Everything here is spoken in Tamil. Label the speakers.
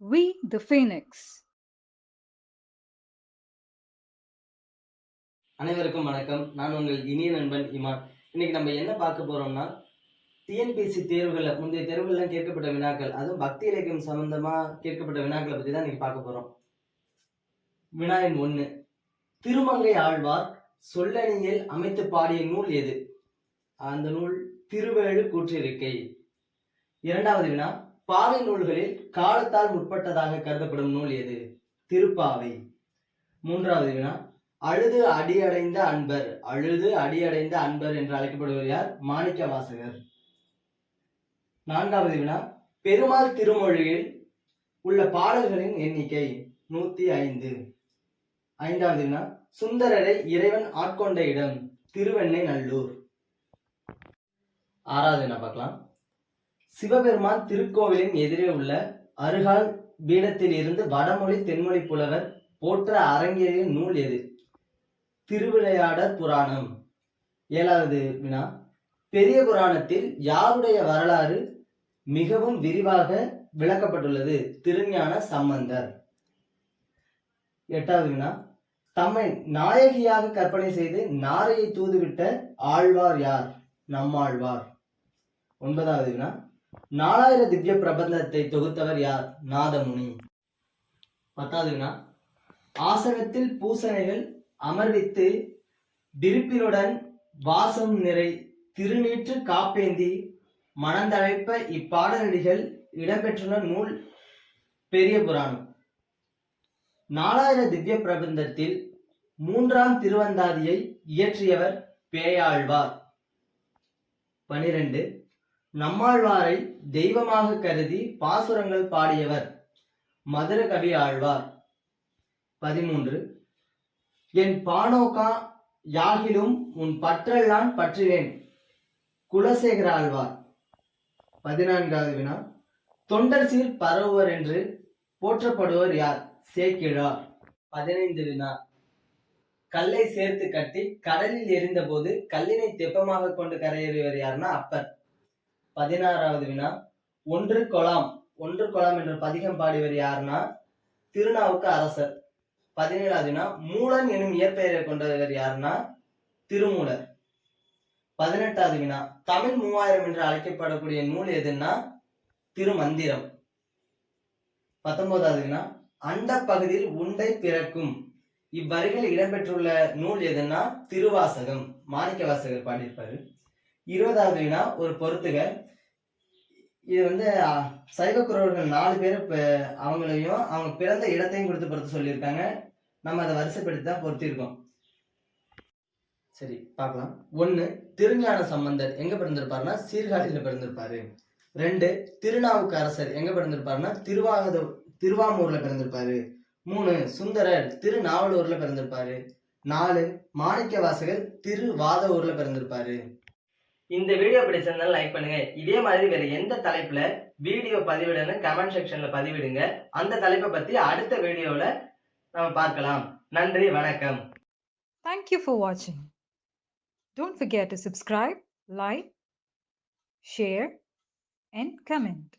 Speaker 1: We the Phoenix.
Speaker 2: அனைவருக்கும் வணக்கம். நான் உங்கள் இனிய நண்பன் இமான். இன்னைக்கு நம்ம என்ன பார்க்க போறோம்னா டிஎன்பிஎஸ்சி தேர்வுகளில் முந்தைய தேர்வுகள்லாம் கேட்கப்பட்ட வினாக்கள் அதுவும் பக்தி இலக்கியம் சம்பந்தமா கேட்கப்பட்ட வினாக்களை பத்தி தான் இன்னைக்கு பார்க்க போறோம். வினாயின் எண் ஒண்ணு திருமங்கை ஆழ்வார் சொல்லணியில் அமைத்து பாடிய நூல் எது? அந்த நூல் திருவேழு கூற்றிருக்கை. இரண்டாவது வினா பாவை நூல்களில் காலத்தால் முற்பட்டதாக கருதப்படும் நூல் எது? திருப்பாவை. மூன்றாவது வினா அழுது அடியடைந்த அன்பர். அழுது அடியடைந்த அன்பர் என்று அழைக்கப்படுவர் யார்? மாணிக்க வாசகர் நான்காவது வினா பெருமாள் திருமொழியில் உள்ள பாடல்களின் எண்ணிக்கை நூத்தி ஐந்து. ஐந்தாவது வினா சுந்தரரை இறைவன் ஆட்கொண்ட இடம் திருவெண்ணை நல்லூர். ஆறாவது வினா பார்க்கலாம். சிவபெருமான் திருக்கோவிலின் எதிரே உள்ள அருகால் பீடத்தில் இருந்து வடமொழி தென்மொழி புலவர் போற்ற அரங்கேறிய நூல் எது? திருவிளையாடற் புராணம். ஏழாவது வினா. பெரிய புராணத்தில் யாருடைய வரலாறு மிகவும் விரிவாக விளக்கப்பட்டுள்ளது? திருஞான சம்பந்தர். எட்டாவது வினா. தம்மை நாயகியாக கற்பனை செய்து நாரையை தூதுவிட்ட ஆழ்வார் யார்? நம்மாழ்வார். ஒன்பதாவது வினா. நாலாயிர திவ்ய பிரபந்தத்தை தொகுத்தவர் யார்? நாதமுனி. பத்தாவது ஆசனத்தில் பூசணைகள் அமர்வித்து விருப்பினுடன் வாசம் நிறை திருநீற்று காப்பேந்தி மனந்தழைப்ப இப்பாடலடிகள் இடம்பெற்றுள்ள நூல் பெரிய புராணம். நாலாயிர திவ்ய பிரபந்தத்தில் மூன்றாம் திருவந்தாதியை இயற்றியவர் பேயாழ்வார். பனிரெண்டு. நம்மாழ்வாரை தெய்வமாக கருதி பாசுரங்கள் பாடியவர் மதுர கவி ஆழ்வார். பதிமூன்று. என் பானோக்கா யாகிலும் உன் பற்றெல்லாம் பற்றினேன். குலசேகர ஆழ்வார். பதினான்காவது வினா. தொண்டர் சீர் பரவுவர் என்று போற்றப்படுவர் யார்? சேக்கிழார். பதினைந்து வினா. கல்லை சேர்த்து கட்டி கடலில் எரிந்தபோது கல்லினை தெப்பமாக கொண்டு கரையேறியவர் யாருன்னா அப்பர். பதினாறாவது வினா. ஒன்று கொலாம். ஒன்று கொலாம் என்ற பதிகம் பாடியவர் யாருன்னா திருநாவுக்கு அரசர். பதினேழாவது வினா. மூலன் எனும் இயற்பெயரை கொண்டவர் யாருன்னா திருமூலர். பதினெட்டாவது வினா. தமிழ் மூவாயிரம் என்று அழைக்கப்படக்கூடிய நூல் எதுன்னா திருமந்திரம். பத்தொன்பதாவது வினா. அந்த பகுதியில் உண்டை பிறக்கும். இவ்வரிகள் இடம்பெற்றுள்ள நூல் எதுன்னா திருவாசகம். மாணிக்க வாசகர் பாடியிருப்பாரு. இருபதாவது வினா ஒரு பொறுத்துக இது வந்து சைவ குரவர்கள் நாலு பேர் இப்போ அவங்களையும் அவங்க பிறந்த இடத்தையும் கொடுத்து பொறுத்து சொல்லியிருக்காங்க. நம்ம அதை வரிசைப்படுத்தி தான் பொறுத்திருக்கோம். சரி பார்க்கலாம். ஒன்று திருஞான சம்பந்தர் எங்கே பிறந்திருப்பாருன்னா சீர்காழியில் பிறந்திருப்பாரு. ரெண்டு திருநாவுக்கு அரசர் எங்க பிறந்திருப்பாருன்னா திருவாகத திருவாமூரில் பிறந்திருப்பாரு. மூணு சுந்தரர் திருநாவலூரில் பிறந்திருப்பாரு. நாலு மாணிக்க வாசகர் ஊரில் பிறந்திருப்பாரு. இந்த வீடியோ பிடிச்சிருந்தாலும் லைக் பண்ணுங்க இதே மாதிரி வேற எந்த தலைப்புல வீடியோ பதிவிடணும் கமெண்ட் செக்ஷன்ல பதிவிடுங்க அந்த தலைப்பை பத்தி அடுத்த வீடியோல நம்ம பார்க்கலாம் நன்றி வணக்கம்
Speaker 1: Thank you for watching. Don't forget to subscribe, like, share, and comment.